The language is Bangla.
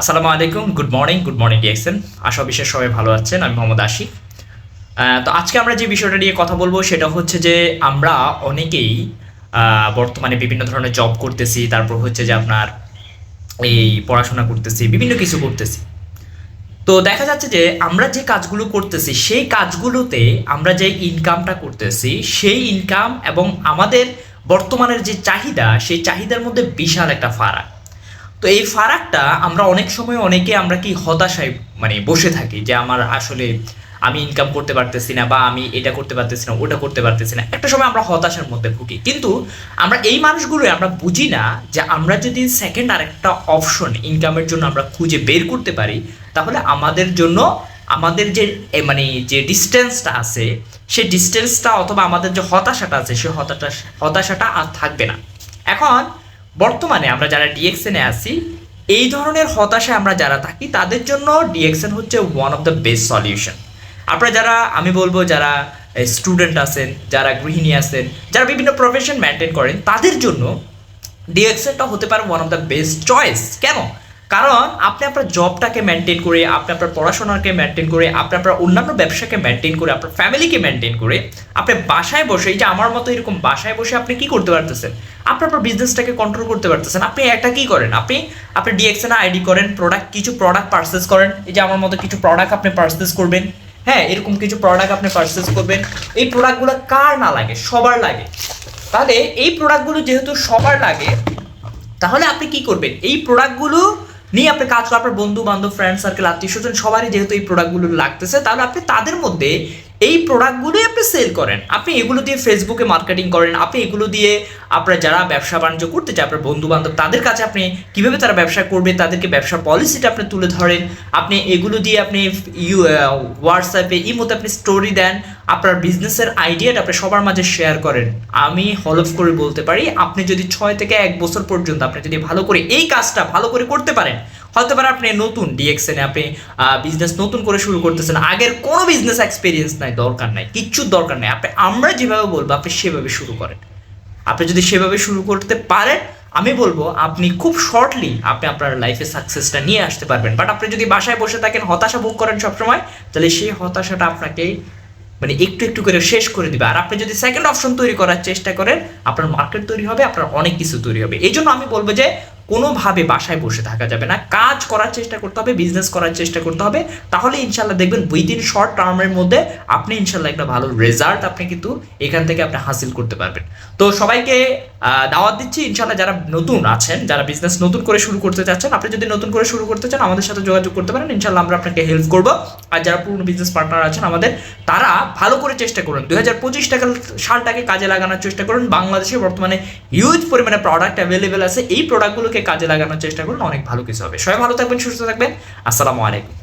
আসসালামু আলাইকুম good morning good morning DXN আশা বিশেষ সবাই ভালো আছেন আমি মোহাম্মদ আহ, তো আজকে আমরা যে বিষয়টা নিয়ে কথা বলব সেটা হচ্ছে যে আমরা অনেকেই বর্তমানে বিভিন্ন ধরনের জব করতেছি তারপর হচ্ছে যে আপনার এই পড়াশোনা করতেছি বিভিন্ন কিছু করতেছি। তো দেখা যাচ্ছে যে আমরা যে কাজগুলো করতেছি সেই কাজগুলোতে আমরা যে ইনকামটা করতেছি সেই ইনকাম এবং আমাদের বর্তমানের যে চাহিদা সেই চাহিদার মধ্যে বিশাল একটা ফারাক। তো এই ফারাকটা আমরা অনেক সময় অনেকে আমরা কি হতাশায় মানে বসে থাকি যে আমার আসলে আমি ইনকাম করতে পারতেছি না বা আমি এটা করতে পারতেছি না, ওটা করতে পারতেছি না। একটা সময় আমরা হতাশার মধ্যে ভুগি। কিন্তু আমরা এই মানুষগুলো আমরা বুঝি না যে আমরা যদি সেকেন্ড আরেকটা অপশন ইনকামের জন্য আমরা খুঁজে বের করতে পারি, তাহলে আমাদের জন্য আমাদের যে মানে যে ডিস্টেন্সটা আছে সেই ডিস্টেন্সটা অথবা আমাদের যে হতাশাটা আছে সেই হতাশা, হতাশাটা আর থাকবে না। এখন বর্তমানে আমরা যারা ডিএক্সএনে আছি, এই ধরনের হতাশায় আমরা যারা থাকি, তাদের জন্য ডিএক্সএন হচ্ছে one of the best solution আপনারা যারা, আমি বলব যারা স্টুডেন্ট আছেন, যারা গৃহিণী আছেন, যারা বিভিন্ন প্রফেশন মেনটেন করেন, তাদের জন্য ডিএক্সএনটা হতে পারে one of the best choice কেন? কারণ আপনি আপনার জবটাকে মেনটেন করে, আপনি আপনার পড়াশোনাকে মেনটেন করে, আপনি আপনার অন্যান্য ব্যবসাকে মেনটেন করে, আপনার ফ্যামিলিকে মেনটেন করে, আপনি বাসায় বসে, এই যে আমার মতো এরকম বাসায় বসে আপনি কি করতে পারতেছেন? আপনি আপনার বিজনেসটাকে কন্ট্রোল করতে পারতেছেন। আপনি একটা কি করেন? আপনি আপনি ডিএক্সএন আইডি করেন প্রোডাক্ট কিছু প্রোডাক্ট পারচেস করেন। এই যে আমার মতো কিছু প্রোডাক্ট আপনি পারচেস করবেন। হ্যাঁ এরকম কিছু প্রোডাক্ট আপনি পারচেস করবেন। এই প্রোডাক্টগুলো কার না লাগে? সবার লাগে। তাহলে এই প্রোডাক্টগুলো যেহেতু সবার লাগে, তাহলে আপনি কি করবেন? এই প্রোডাক্টগুলো নিয়ে আপনি কাজ করেন। আপনার বন্ধু বান্ধব ফ্রেন্ড সার্কেল আত্মীয় স্বজন সবারই যেহেতু এই প্রোডাক্টগুলো লাগতেছে, তাহলে আপনি তাদের মধ্যে এই প্রোডাক্টগুলোই আপনি সেল করেন? আপনি এগুলো দিয়ে ফেসবুকে মার্কেটিং করেন, আপনি এগুলো দিয়ে আপনার যারা ব্যবসা বাণিজ্য করতে চায়, আপনার বন্ধু বান্ধব তাদের কাছে আপনি কীভাবে তারা ব্যবসা করবে, তাদেরকে ব্যবসার পলিসিটা আপনি তুলে ধরেন, আপনি এগুলো দিয়ে আপনি ইউ হোয়াটসঅ্যাপে ইমোতে আপনি স্টোরি দেন, আপনার বিজনেসের আইডিয়াটা আপনি সবার মাঝে শেয়ার করেন। আমি হলফ করে বলতে পারি, আপনি যদি ছয় থেকে এক বছর পর্যন্ত আপনি যদি ভালো করে এই কাজটা ভালো করে করতে পারেন হতে পারে আপনি নতুন ডিএক্সএনে আপনি বিজনেস নতুন করে শুরু করতেছেন, আগের কোনো বিজনেস এক্সপিরিয়েন্স নাই, দরকার নাই, কিচ্ছুর দরকার নাই। আপনি, আমরা যেভাবে বলব, আপনি সেভাবে শুরু করেন। আপনি যদি সেভাবে শুরু করতে পারেন, আমি বলব, আপনি খুব শর্টলি আপনি আপনার লাইফে সাকসেসটা নিয়ে আসতে পারবেন। বাট আপনি যদি বাসায় বসে থাকেন, হতাশা ভোগ করেন সবসময়, তাহলে সেই হতাশাটা আপনাকে মানে একটু একটু করে শেষ করে দিবে। আর আপনি যদি সেকেন্ড অপশন তৈরি করার চেষ্টা করেন, আপনার মার্কেট তৈরি হবে, আপনার অনেক কিছু তৈরি হবে। এই জন্য আমি বলব যে কোনোভাবে বাসায় বসে থাকা যাবে না। কাজ করার চেষ্টা করতে হবে বিজনেস করার চেষ্টা করতে হবে। তাহলে ইনশাল্লাহ দেখবেন উইদিন শর্ট টার্মের মধ্যে আপনি ইনশাল্লাহ একটা ভালো রেজাল্ট আপনি কিন্তু এখান থেকে আপনি হাসিল করতে পারবেন। তো সবাইকে দাওয়াত দিচ্ছি। ইনশাল্লাহ যারা নতুন আছেন, যারা বিজনেস নতুন করে শুরু করতে চাচ্ছেন, আপনি যদি নতুন করে শুরু করতে চান, আমাদের সাথে যোগাযোগ করতে পারেন। ইনশাল্লাহ আমরা আপনাকে হেল্প করব। আর যারা পুরনো বিজনেস পার্টনার আছেন আমাদের, তারা ভালো করে চেষ্টা করুন। দুই হাজার পঁচিশ টাকা সালটাকে কাজে লাগানোর চেষ্টা করুন। বাংলাদেশে বর্তমানে হিউজ পরিমাণে প্রোডাক্ট অ্যাভেলেবেল আছে। এই প্রোডাক্টগুলোকে কাজে লাগানোর চেষ্টা করুন অনেক ভালো কিছু হবে। সবাই ভালো থাকবেন, সুস্থ থাকবেন। আসসালামু আলাইকুম।